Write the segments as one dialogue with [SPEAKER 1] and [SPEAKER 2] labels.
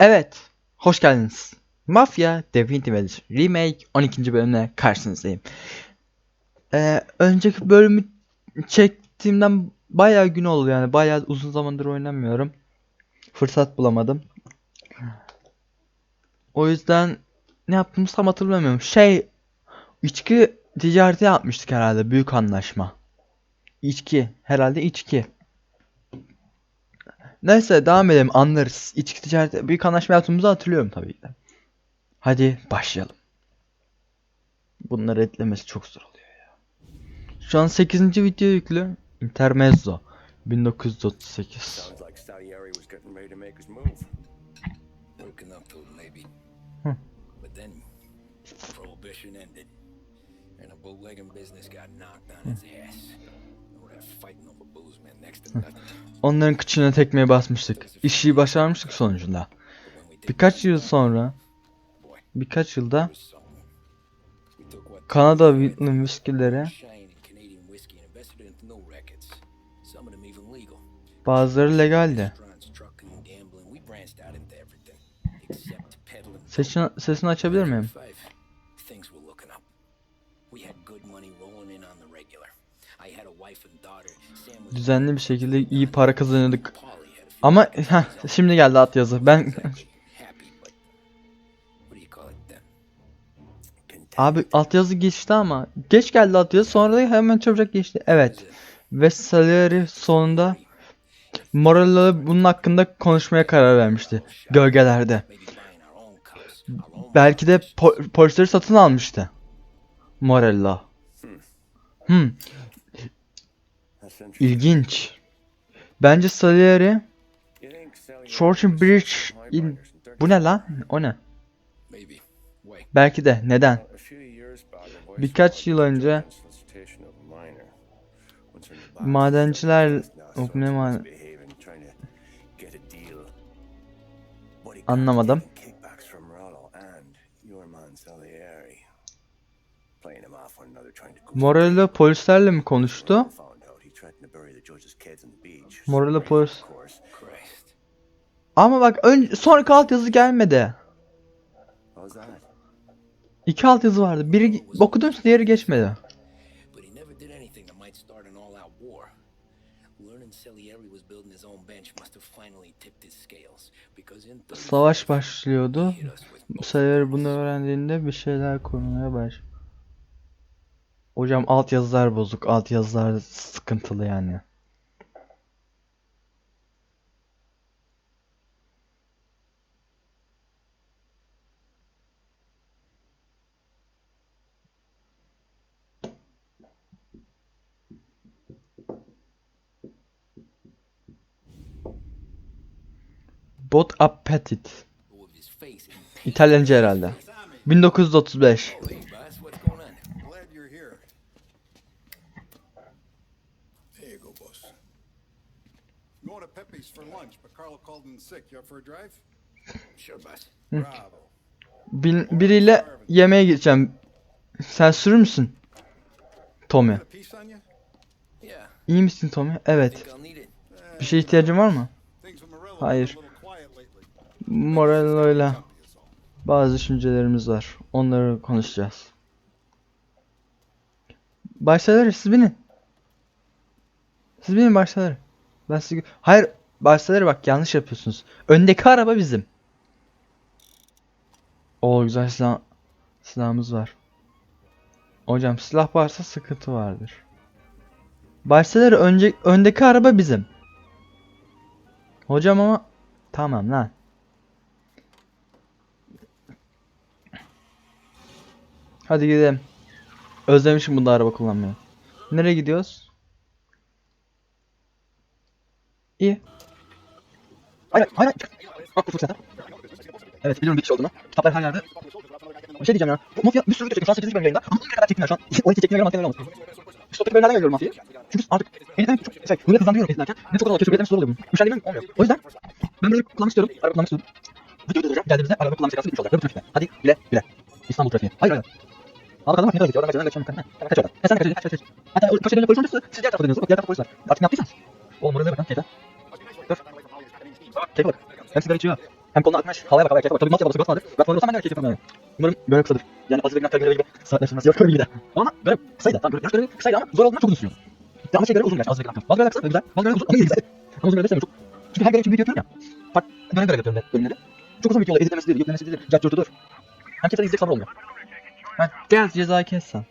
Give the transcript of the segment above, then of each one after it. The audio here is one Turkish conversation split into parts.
[SPEAKER 1] Evet, hoş geldiniz. Mafya Definitive Edition Remake 12. bölümle karşınızdayım. Ee, önceki bölümü çektiğimden bayağı gün oldu yani bayağı uzun zamandır oynamıyorum. Fırsat bulamadım. O yüzden ne yaptığımızı tam hatırlamıyorum. Şey, içki ticareti yapmıştık herhalde büyük anlaşma. İçki, herhalde içki. Neyse devam edelim anlarız. İçki ticareti büyük anlaşma yaptığımızı hatırlıyorum tabii ki de. Hadi başlayalım. Bunları etlemesi çok zor oluyor ya. Şu an 8. video yüklü. Intermezzo 1938.
[SPEAKER 2] Sounds like Salieri was getting ready to make his move.
[SPEAKER 3] Woken up to it, maybe.
[SPEAKER 1] Hmm.
[SPEAKER 3] But then, prohibition ended, and the bootlegging business got knocked on its ass.
[SPEAKER 1] Onların kıçına tekmeye basmıştık. İşi başarmıştık sonucunda. Birkaç yıl sonra, birkaç yılda Kanada viskilere
[SPEAKER 3] shine in Canadian whiskey and invested
[SPEAKER 1] Düzenli bir şekilde iyi para
[SPEAKER 3] few
[SPEAKER 1] Ama heh, şimdi geldi at yazı. Ben abi alt yazı geçti ama geç geldi alt yazı sonra da hemen çabucak geçti. Evet. Ve Salieri sonunda Morello bunun hakkında konuşmaya karar vermişti. Gölgelerde. Belki de po- polisleri satın almıştı. Morello. Hmm,
[SPEAKER 2] interesting.
[SPEAKER 1] İlginç. Bence Salieri
[SPEAKER 2] was
[SPEAKER 1] Bridge in... Bu ne lan? O ne? Belki de. Neden? Birkaç yıl önce madenciler ne Anlamadım. Morello polislerle mi konuştu?
[SPEAKER 2] Of
[SPEAKER 1] polis. Ama bak ön sonraki alt yazı gelmedi. İki alt yazı vardı. Biri okudum diğeri geçmedi.
[SPEAKER 3] But he never did anything that might start an all-out war. Learning Salieri was building his own bench must have finally tipped his scales. Because in 35,
[SPEAKER 1] Savaş başlıyordu. Sayıları bunu öğrendiğinde bir şeyler kurmaya baş. Hocam alt yazılar bozuk. Alt yazılar sıkıntılı yani. Bot appetit.
[SPEAKER 3] with his face in
[SPEAKER 1] İtalyanca herhalde. 1935.
[SPEAKER 3] Hey, boss, what's going on?
[SPEAKER 4] Glad you're here. There you go, boss. Going to Pepe's for lunch, but Carlo called in sick. You up for a drive?
[SPEAKER 3] Sure, boss.
[SPEAKER 4] Bravo.
[SPEAKER 1] Bir, biriyle yemeğe gideceğim. Sen sürür müsün? Tommy. İyi misin Tommy? Evet. Bir şeye ihtiyacın var mı? Hayır. Morello'yla bazı düşüncelerimiz var. Onları konuşacağız. Başları siz binin. Siz binin başları. Ben sizi... Hayır başları bak yanlış yapıyorsunuz. Öndeki araba bizim. O güzel silah... silahımız var. Hocam silah varsa sıkıntı vardır. Başları önce öndeki araba bizim. Hocam ama tamam lan. Hadi gidelim. Özlemişim bunda araba kullanmayı. Nereye gidiyoruz? İyi. Bak bu fırsata. Evet biliyorum bir kişi olduğunu. Kitaplar her yerde. Bir şey diyeceğim ya. Bu mafya bir sürü video çekiyor. Şu an 8. bölüm yayında. Ama ne kadar çekmiyor şu an. O iki çekmiyor mantıklı olmaz. Stoptaki bölümlerden görüyorum mafyayı. Çünkü artık elinden çok şey. Böyle hızlandırıyorum izlerken. Ne çok oluyor. Keşfetlerim zor oluyor bunun. Üşendiğim olmuyor. O yüzden ben böyle kullanmak istiyorum. Araba kullanmak istiyorum. Videoyu durduracağım. Geldiğimizde araba kullanma sekansı bitmiş olacak. Öbür trafikte. Hadi güle güle. İstanbul trafiği. Hayır hayır. Abi bak ne kadar geçiyor. Oradan kaçıyor. Oradan kaçıyor. Kaç oradan. Ha sen de kaçıyorsun. Kaç kaç kaç. Hatta kaç önce polis olursa siz diğer tarafa dönüyorsunuz. Bak diğer tarafta polis var. Artık ne yaptıysanız. Oğlum oraya bakın. Keyfe. Dur. Bak keyfe bak. Hem sigara içiyor.
[SPEAKER 2] Hem koluna atmış. Havaya bak keyfe bak. Tabii mafya babası basmadı. Bak sonra olsam ben de keyif yaparım yani. Umarım görev kısadır. Yani Aziz Günah görevi gibi saatler sürmez. Yok gibi de. Ama görev kısaydı. Tamam görev, görevi kısaydı ama zor olduğundan çok uzun sürüyor. Ya ama şey görevi uzun gerçi Aziz ve Günah. Bazı görevler kısa güzel. Bazı görevler uzun ama iyi güzel. Ama uzun görevler sevmiyorum çok. Çünkü her görev için video yapıyorum ya. Bak görev görev yapıyorum bölümleri. Çok uzun video oluyor. Editlemesidir, yüklemesidir, cartürtüdür. Hem kimse izleyecek sabır olmuyor.
[SPEAKER 1] Ha, gel ceza kes sen.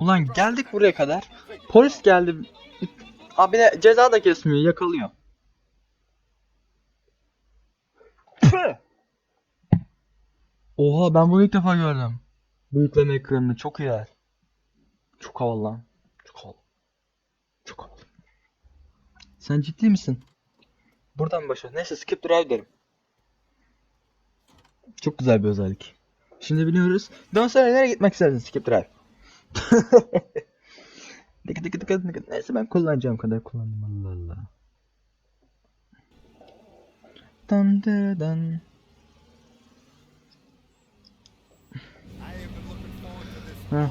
[SPEAKER 1] Ulan geldik buraya kadar. Polis geldi. Abi de ceza da kesmiyor yakalıyor. Oha ben bunu ilk defa gördüm. Bu yükleme ekranını çok iyi. Çok havalı lan. Çok havalı. Çok havalı. Sen ciddi misin? Buradan başlıyor. Neyse skip drive derim. Çok güzel bir özellik. Şimdi biliyoruz. Dön sonra nereye gitmek isterdin skip drive? Dıkı dıkı dıkı dıkı. Neyse ben kullanacağım kadar kullandım Allah Allah. Dan dan. Ha.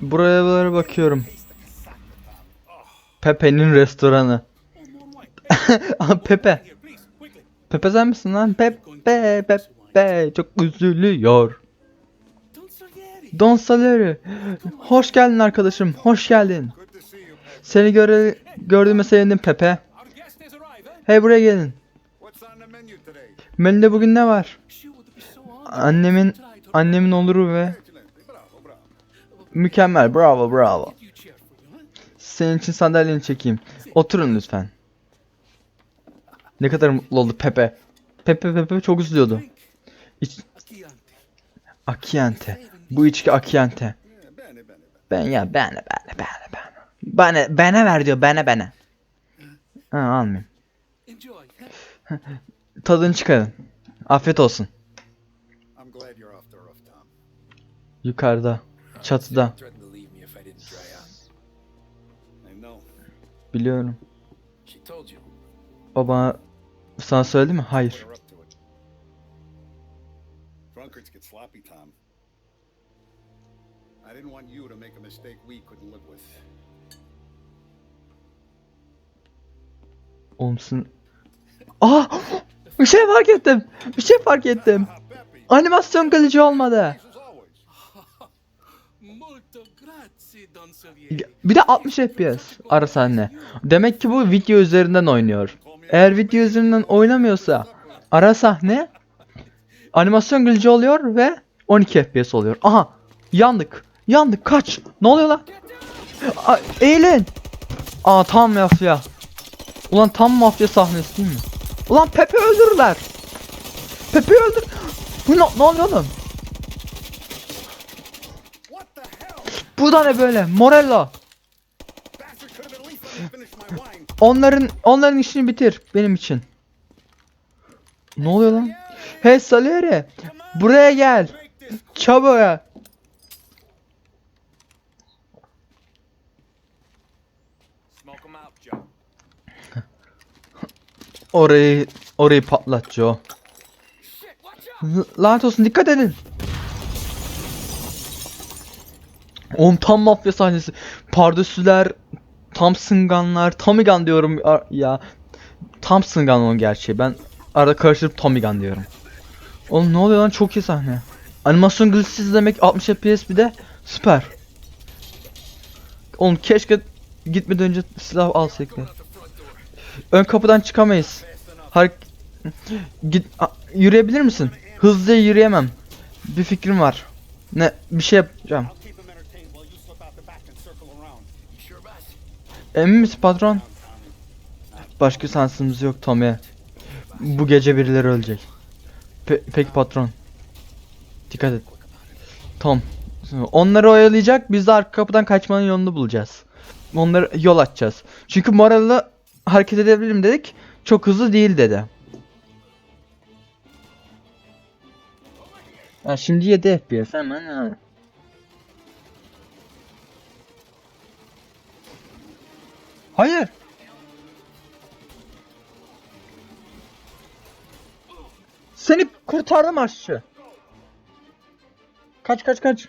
[SPEAKER 1] Buraya böyle bakıyorum. Pepe'nin restoranı. Pepe. Pepe sen misin lan? Pepe, Pepe çok üzülüyor. Don Salieri. Hoş geldin arkadaşım. Hoş geldin. Seni göre gördüğüme sevindim Pepe. Hey buraya gelin. Menüde bugün ne var? Annemin annemin oluru ve mükemmel. Bravo bravo. Senin için sandalyeni çekeyim. Oturun lütfen. Ne kadar mutlu oldu Pepe. Pepe Pepe çok üzülüyordu. İç... Akiente. Bu içki Akiente. Ben ya bana bana bana bana. Bana bana ver diyor bana bana. Ha almayayım. Tadını çıkarın. Afiyet olsun. Yukarıda. Çatıda. Biliyorum. O bana sana söyledi mi? Hayır.
[SPEAKER 4] Sloppy, Tom. I didn't want you to make a mistake we couldn't live with.
[SPEAKER 1] Oğlum sen... Aa! Bir şey fark ettim. Bir şey fark ettim.
[SPEAKER 4] Ah,
[SPEAKER 1] Animasyon kalıcı olmadı. Bir de 60 FPS ara sahne. Demek ki bu video üzerinden oynuyor. Eğer video üzerinden oynamıyorsa ara sahne animasyon glitch oluyor ve 12 FPS oluyor. Aha yandık. Yandık kaç. Ne oluyor lan? Aa, eğilin. Aa tam mafya. Ulan tam mafya sahnesi değil mi? Ulan Pepe öldürürler. Pepe öldür. Bu ne, ne oluyor oğlum? Bu da ne böyle? Morello. Onların onların işini bitir benim için. Ne oluyor lan? Hey Salieri, buraya gel. Çabuk. Orayı orayı patlat Joe. Lanet olsun dikkat edin. Oğlum tam mafya sahnesi. Pardösüler, Thompson gunlar, Tommy gun diyorum ya-. Thompson gun onun gerçeği. Ben arada karıştırıp Tommy gun diyorum. Oğlum ne oluyor lan çok iyi sahne. Animasyon glitchsiz demek 60 FPS bir de süper. Oğlum keşke gitmeden önce silah alsaydık. ya. Ön kapıdan çıkamayız. Har Git yürüyebilir misin? Hızlıca yürüyemem. Bir fikrim var. Ne bir şey yapacağım. Emin misin patron? Başka şansımız yok Tommy. Bu gece birileri ölecek. Pe- peki patron. Dikkat et. Tom. Onları oyalayacak. Biz de arka kapıdan kaçmanın yolunu bulacağız. Onları yol açacağız. Çünkü Moral'la hareket edebilirim dedik. Çok hızlı değil dedi. Ha, şimdi 7 FPS hemen ha. Hayır. Seni kurtardım aşçı. Kaç kaç kaç.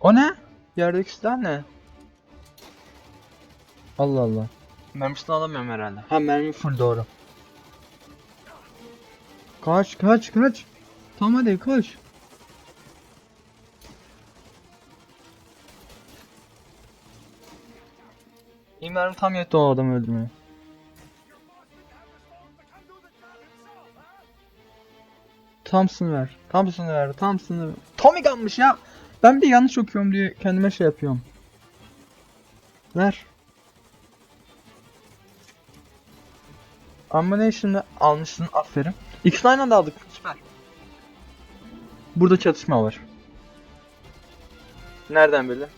[SPEAKER 1] O ne? Yerdeki silah ne? Allah Allah. Mermisini alamıyorum herhalde. Ha mermi full doğru. Kaç kaç kaç. Tamam hadi koş. İyi mermi tam yetti o adamı öldürmeye. Thompson ver. Thompson'ı ver. Thompson'ı ver. Tommy Gun'mış ya. Ben bir yanlış okuyorum diye kendime şey yapıyorum. Ver. Ammunition'ı almışsın. Aferin. İkisini aynı anda aldık. Süper. Burada çatışma var. Nereden bildin?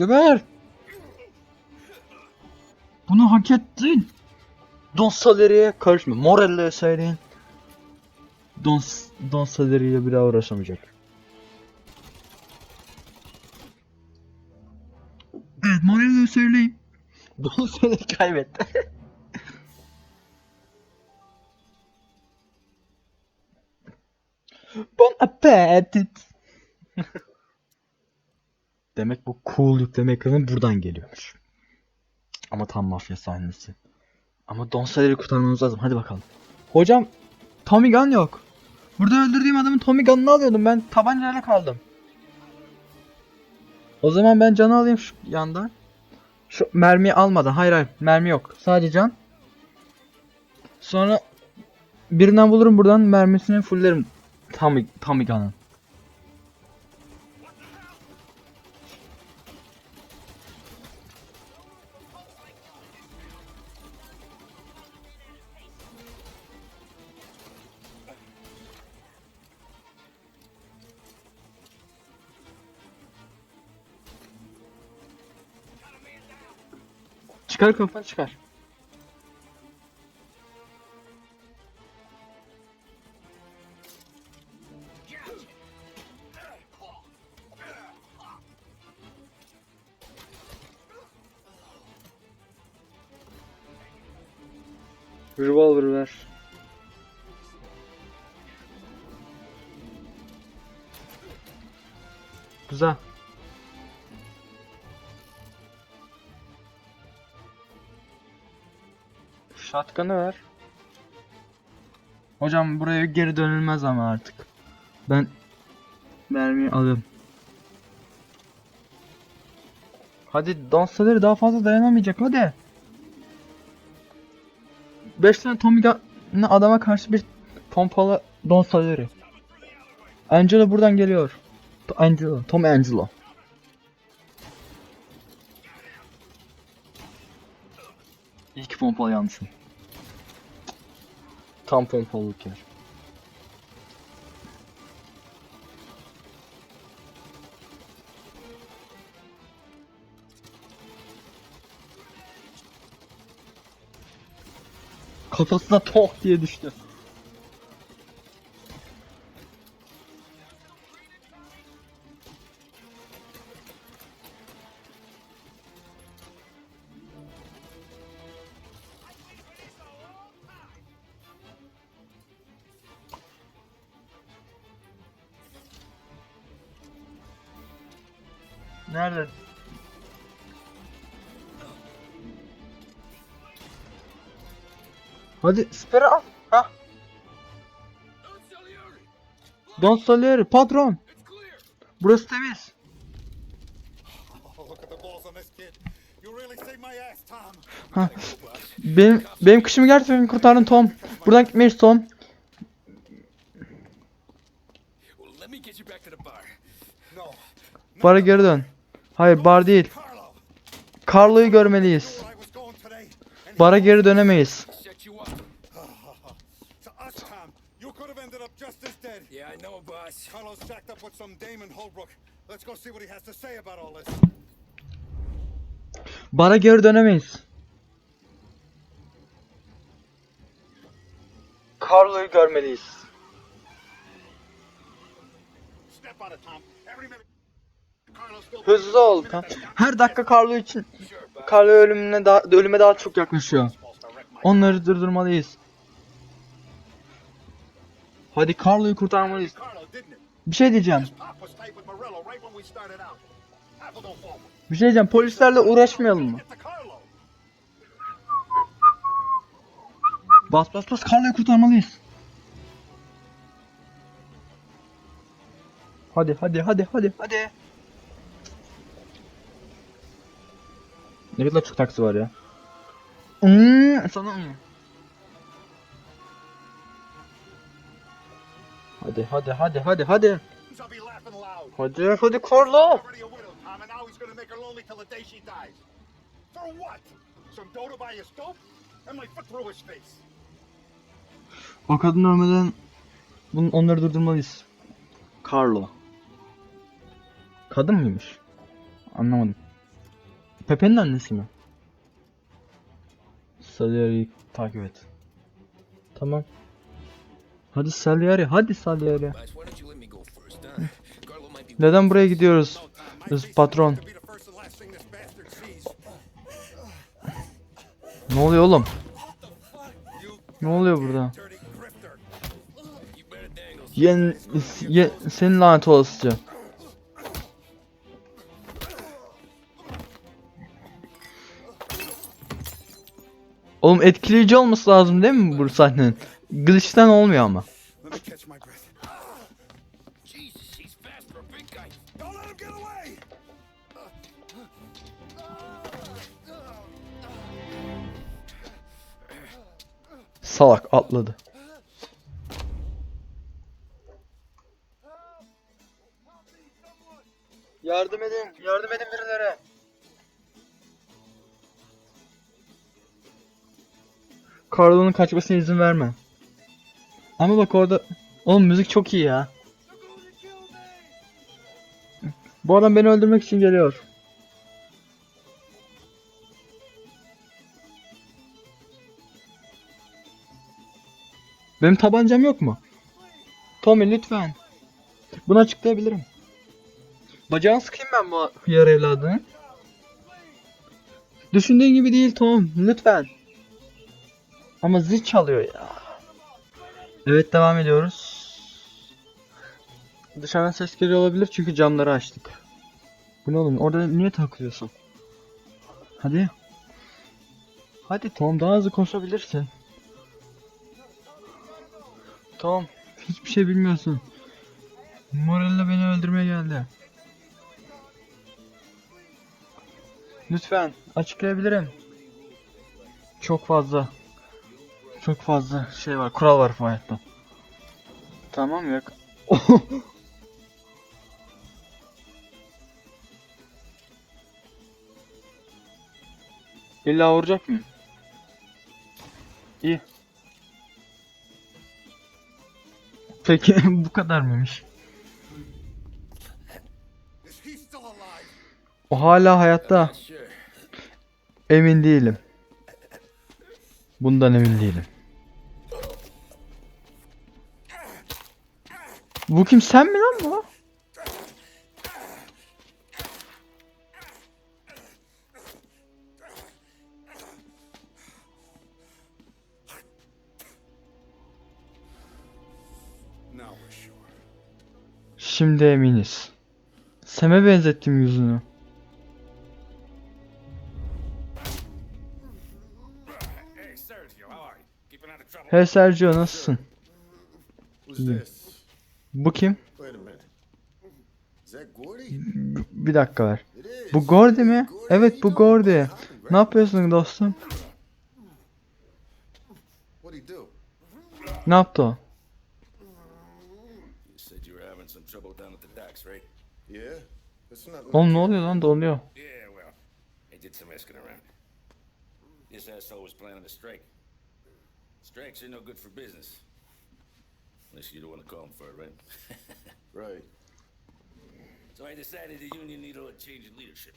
[SPEAKER 1] Geber! Bunu hak ettin. Don Saleri'ye karışma. Morel'le söyleyin. Don, Don Saleri'yle bir daha uğraşamayacak. Evet Morel'le söyleyin. Don Saleri kaybetti. Bon appetit. Demek bu cool yükleme ekranı buradan geliyormuş. Ama tam mafya sahnesi. Ama Donsaleri kurtarmamız lazım. Hadi bakalım. Hocam Tommy Gun yok. Burada öldürdüğüm adamın Tommy Gun'ını alıyordum. Ben tabancayla kaldım. O zaman ben canı alayım şu yandan. Şu mermiyi almadan. Hayır hayır. Mermi yok. Sadece can. Sonra birinden bulurum buradan mermisini fulllerim. Tommy, Tommy Gun'ın. Çıkar kafanı çıkar. Shotgun'ı ver. Hocam buraya geri dönülmez ama artık. Ben mermiyi alayım. Hadi dansları daha fazla dayanamayacak hadi. 5 tane Tommy adama karşı bir pompalı Don. Angelo buradan geliyor. Angelo, Tom Angelo. İyi ki pompalı yanlışım. Tam pompalılık yer. Kafasına tok diye düştü. Nerede? Hadi spere al. Ha. Don Salieri patron. Burası temiz. Ha. Benim benim kışımı gerçekten kurtardın Tom. Buradan gitmeyiz Tom. Bara geri dön. Hayır bar değil.
[SPEAKER 4] Carlo.
[SPEAKER 1] Carlo'yu görmeliyiz. Bara geri dönemeyiz. Bara geri dönemeyiz. Carlo'yu görmeliyiz.
[SPEAKER 4] Step on it, Tom.
[SPEAKER 1] Hızlı ol. Tam. Her dakika Carlo için Carlo ölümüne daha, ölüme daha çok yaklaşıyor. Onları durdurmalıyız. Hadi Carlo'yu kurtarmalıyız. Bir şey diyeceğim. Bir şey diyeceğim. Polislerle uğraşmayalım mı? Bas bas bas Carlo'yu kurtarmalıyız. Hadi hadi hadi hadi hadi. Ne kadar çok taksi var ya. Hmm, sana hmm. Hadi hadi hadi hadi hadi. Hadi hadi
[SPEAKER 4] face.
[SPEAKER 1] O kadın ölmeden bun, onları durdurmalıyız. Carlo. Kadın mıymış? Anlamadım. Pepe'nin annesi mi? Salieri'yi takip et. Tamam. Hadi Salieri, hadi Salieri. Neden buraya gidiyoruz? Biz patron. Ne oluyor oğlum? Ne oluyor burada? Yen, ye, senin lanet olasıca. Oğlum etkileyici olması lazım değil mi bu sahnenin? Glitch'ten olmuyor ama.
[SPEAKER 4] Let me
[SPEAKER 1] Carlo'nun kaçmasına izin verme. Ama bak orada... Oğlum müzik çok iyi ya. Bu adam beni öldürmek için geliyor. Benim tabancam yok mu? Tommy lütfen. Bunu açıklayabilirim. Bacağını sıkayım ben bu hıyar evladını. Düşündüğün gibi değil Tom. Lütfen. Ama zil çalıyor ya. Evet devam ediyoruz. Dışarıdan ses geliyor olabilir çünkü camları açtık. Bu ne oğlum? Orada niye takılıyorsun? Hadi. Hadi Tom daha hızlı koşabilirsin. Tom hiçbir şey bilmiyorsun. Morella beni öldürmeye geldi. Lütfen açıklayabilirim. Çok fazla. Çok fazla şey var, kural var bu hayatta. Tamam yok. İlla vuracak mıyım? İyi. Peki bu kadar mıymış? O hala hayatta. Emin değilim. Bundan emin değilim. Bu kim sen mi lan bu? Şimdi eminiz. Sem'e benzettim yüzünü.
[SPEAKER 5] Hey Sergio
[SPEAKER 1] nasılsın? Bu kim? Bir dakika ver. Bu Gordy mi? Evet bu Gordy. Ne yapıyorsun dostum? Ne yaptı o? Oğlum ne oluyor lan donuyor.
[SPEAKER 3] Strikes are no good for business.
[SPEAKER 5] Unless you don't want to call him for it, right?
[SPEAKER 6] Right.
[SPEAKER 5] So I decided the union needed a change in leadership.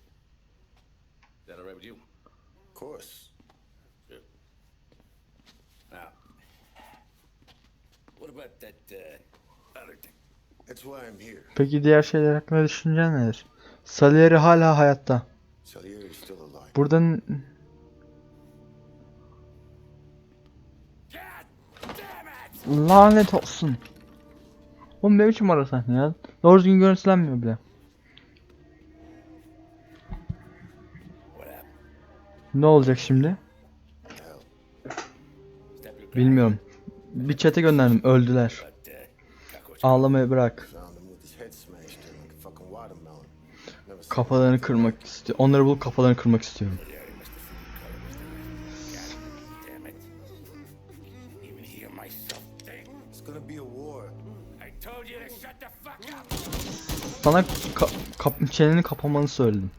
[SPEAKER 5] Is that all right with you?
[SPEAKER 6] Of course.
[SPEAKER 5] Good. Now, what about that uh, other thing?
[SPEAKER 6] That's why I'm here.
[SPEAKER 1] Peki diğer şeyler hakkında düşüncen nedir? Salieri hala hayatta.
[SPEAKER 6] Salieri is still alive.
[SPEAKER 1] Buradan lanet olsun. Oğlum ne biçim ara sahne ya? Doğru düzgün görüntülenmiyor bile. Ne olacak şimdi? Bilmiyorum. Bir çete gönderdim. Öldüler. Ağlamayı bırak. Kafalarını kırmak istiyor. Onları bulup kafalarını kırmak istiyorum. Sana ka- kap- çeneni kapamanı söyledim.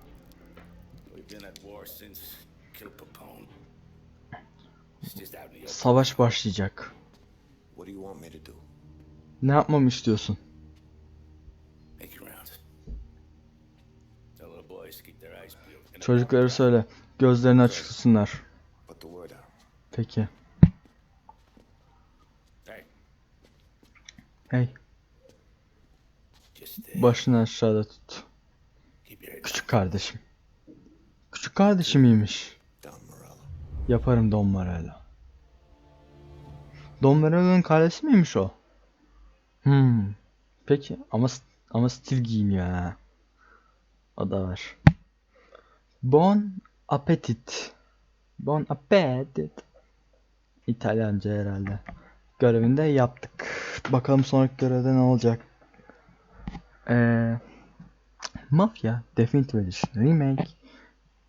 [SPEAKER 1] Savaş başlayacak. Ne yapmamı istiyorsun? Çocuklara söyle. Gözlerini açık tutsunlar. Peki.
[SPEAKER 5] Hey,
[SPEAKER 1] Başını aşağıda tut. Küçük kardeşim. Küçük kardeşim iyiymiş.
[SPEAKER 6] Don Morello.
[SPEAKER 1] Yaparım Don Morello. Don Morello'nun kardeşi miymiş o? Hmm. Peki ama ama Steve giyiniyor ha. O da var. Bon appetit. Bon appetit. İtalyanca herhalde. Görevini de yaptık. Bakalım sonraki görevde ne olacak. Eee Mafya Definitive Edition Remake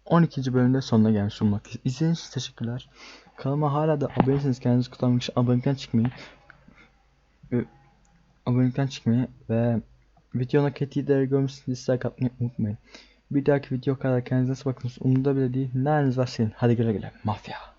[SPEAKER 1] 12. bölümde sonuna gelmiş bulunmaktayız. İzlediğiniz için teşekkürler. Kanalıma hala da aboneyseniz kendinizi kutlamak için abonelikten çıkmayı ve abonelikten çıkmayı ve videonun ketiği görmüşsünüz dislike atmayı unutmayın. Bir dahaki video kadar kendinize nasıl bakıyorsunuz umurumda bile değil. Nereniz var. Hadi güle güle. Mafya.